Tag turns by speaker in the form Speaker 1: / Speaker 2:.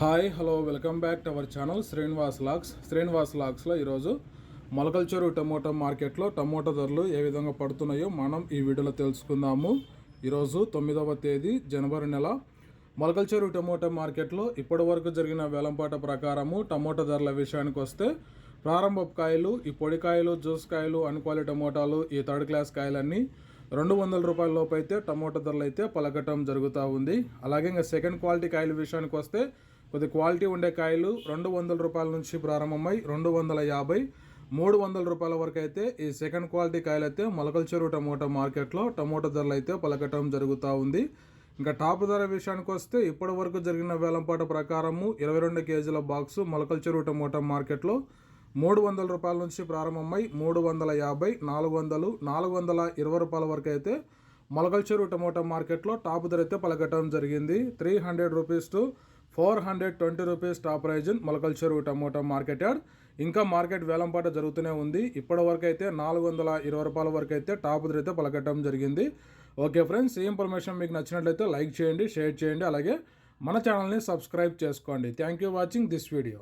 Speaker 1: Hi hello welcome back to our channel Srinivas lakhs. Srinivas లాక్స్లో ఈరోజు Molakalacheruvu tomato మార్కెట్లో టమోటా ధరలు ఏ విధంగా పడుతున్నాయో మనం ఈ వీడియోలో తెలుసుకుందాము. ఈరోజు తొమ్మిదవ తేదీ జనవరి నెల. మొలకల్చూరు టమోటా మార్కెట్లో ఇప్పటి వరకు జరిగిన వేలంపాట ప్రకారము టమోటా ధరల విషయానికి వస్తే ప్రారంభ కాయలు ఈ పొడి కాయలు జ్యూస్ కాయలు అన్క్వాలి టమోటాలు ఈ థర్డ్ క్లాస్ కాయలన్నీ రెండు వందల రూపాయల లోపు అయితే టమోటా ధరలు అయితే పలకటం జరుగుతూ ఉంది. అలాగే ఇంకా సెకండ్ క్వాలిటీ కాయల విషయానికి వస్తే కొద్ది క్వాలిటీ ఉండే కాయలు రెండు వందల రూపాయల నుంచి ప్రారంభమై రెండు వందల యాభై మూడు వందల రూపాయల వరకు అయితే ఈ సెకండ్ క్వాలిటీ కాయలు అయితే మొలకల చెరువు టమోటా మార్కెట్లో టమోటా ధరలు అయితే పలకటం జరుగుతూ ఉంది. ఇంకా టాప్ ధర విషయానికి వస్తే ఇప్పటి వరకు జరిగిన వేలంపాట ప్రకారము ఇరవై రెండు కేజీల బాక్సు మొలకల చెరువు టమోటా మార్కెట్లో మూడు వందల రూపాయల నుంచి ప్రారంభమై మూడు వందల యాభై నాలుగు వందలు నాలుగు వందల ఇరవై రూపాయల వరకు అయితే మొలకల చెరువు టమోటా మార్కెట్లో టాప్ ధర అయితే పలకటం జరిగింది. Three hundred rupees to four hundred twenty rupees top price Molakala Cheruvu tomato market yard. ఇంకా మార్కెట్ వేలంపాట జరుగుతూనే ఉంది. ఇప్పటి వరకు అయితే నాలుగు వందల ఇరవై రూపాయల వరకు అయితే టాప్ ధర అయితే పలకటం జరిగింది. ఓకే ఫ్రెండ్స్ ఈ ఇన్ఫర్మేషన్ మీకు నచ్చినట్లయితే లైక్ చేయండి షేర్ చేయండి. అలాగే మన ఛానల్ని సబ్స్క్రైబ్ చేసుకోండి. Thank you watching this video.